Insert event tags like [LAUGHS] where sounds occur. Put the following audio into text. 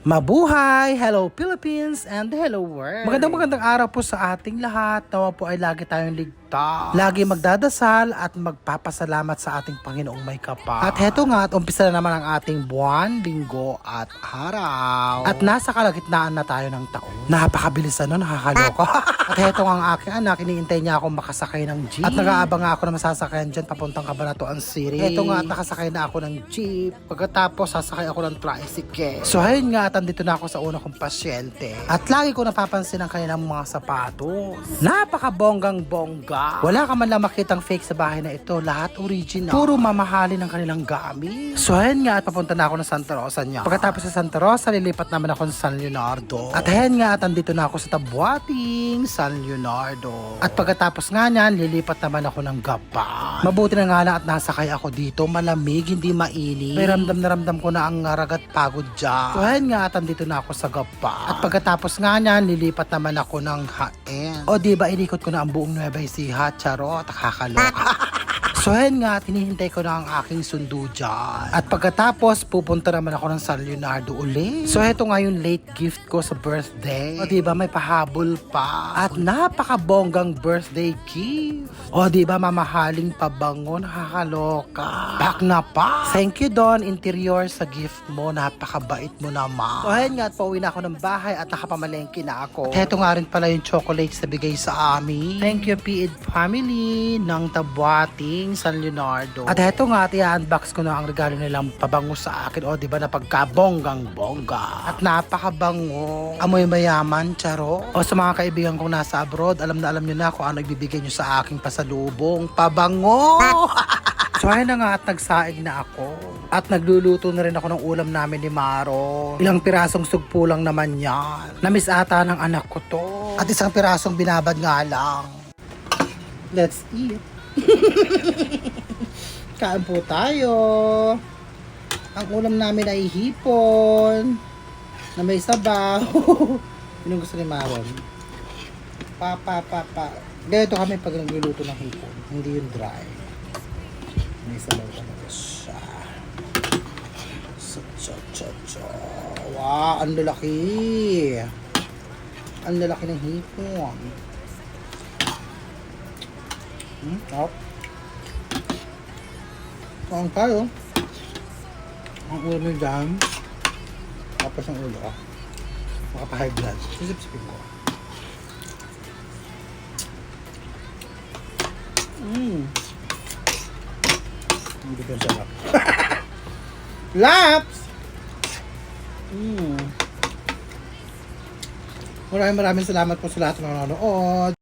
Mabuhay! Hello Philippines and hello world! Magandang magandang araw po sa ating lahat. Nawa po ay lagi tayong ligtas. Lagi magdadasal at magpapasalamat sa ating Panginoong may kapal. At heto nga at umpisa na naman ang ating buwan, linggo at araw. At nasa kalagitnaan na tayo ng taon. Napakabilis ano, nakakaloka. [LAUGHS] heto nga ang aking anak, iniintay niya akong makasakay ng jeep. At nag-aabang ako na masasakyan dyan papuntang Cabanatuan City. Heto nga at nakasakay na ako ng jeep. Pagkatapos sasakay ako ng tricycle. So ayun nga at andito na ako sa una kong pasyente. At lagi ko napapansin ang kanilang mga sapatos. Napakabonggang bongga. Wala ka man lang makitang fake sa bahay na ito. Lahat original. Puro mamahalin ang kanilang gamit. So ayun nga at papunta na ako ng Santa Rosa niya. Pagkatapos sa Santa Rosa, lilipat naman ako sa San Leonardo. At ayun nga at andito na ako sa Tabuating San Leonardo. At pagkatapos nga niyan, lilipat naman ako ng Gapan. Mabuti na nga lang at nasakay ako dito. Malamig, hindi mainit. May ramdam na ramdam ko na ang ragat pagod dyan. So ayun nga at andito na ako sa Gapan. At pagkatapos nga niyan, lilipat naman ako ng Haen. O di ba inikot ko na ang buong Nueva Ecija, charot, nakakaloka. [LAUGHS] So ayun nga, tinihintay ko na ang aking sundo dyan. At pagkatapos, pupunta naman ako ng San Leonardo uli. So ito nga yung late gift ko sa birthday. O diba, may pahabol pa. At napakabonggang birthday gift. O diba, mamahaling pabango, nakakaloka. Back na pa. Thank you Don, interior sa gift mo. Napakabait mo naman. So ayun nga, at pauwi na ako ng bahay at nakapamalengke na ako. At eto nga rin pala yung chocolates na bigay sa amin. Thank you, Piid family ng Tabuating San Leonardo. At eto nga, at i-unbox ko na ang regalo nilang pabango sa akin. O, di ba, na pagkabonggang bongga. At napakabango. Amoy mayaman, charo. O sa mga kaibigan kong nasa abroad, alam na alam nyo na kung ano ibibigay nyo sa aking pasalubong. Pabango! [LAUGHS] So ayun na nga at nagsaing na ako. At nagluluto na rin ako ng ulam namin ni Maro. Ilang pirasong sugpo lang naman yan. Namiss ata ng anak ko to. At isang pirasong binabad nga lang. Let's eat. [LAUGHS] Kain po tayo. Ang ulam namin ay hipon na may sabaw. [LAUGHS] Yun gusto ni Maron. Pa, pa, pa, pa. Ganito kami pag nagluluto ng hipon. Hindi yung dry. May sabaw talaga siya. Sa, cha, cha, cha. Wow, ang lalaki. Ang lalaki ng hipon. Hmm, up. Ang tayo. Ang ulo mo dyan. Tapos ang ulo ko. Makapa-high blood. Sisip-sipin ko. Mmm. Hindi ko sarap. [LAUGHS] Laps! Mm. Maraming maraming salamat po sa lahat ng nanonood.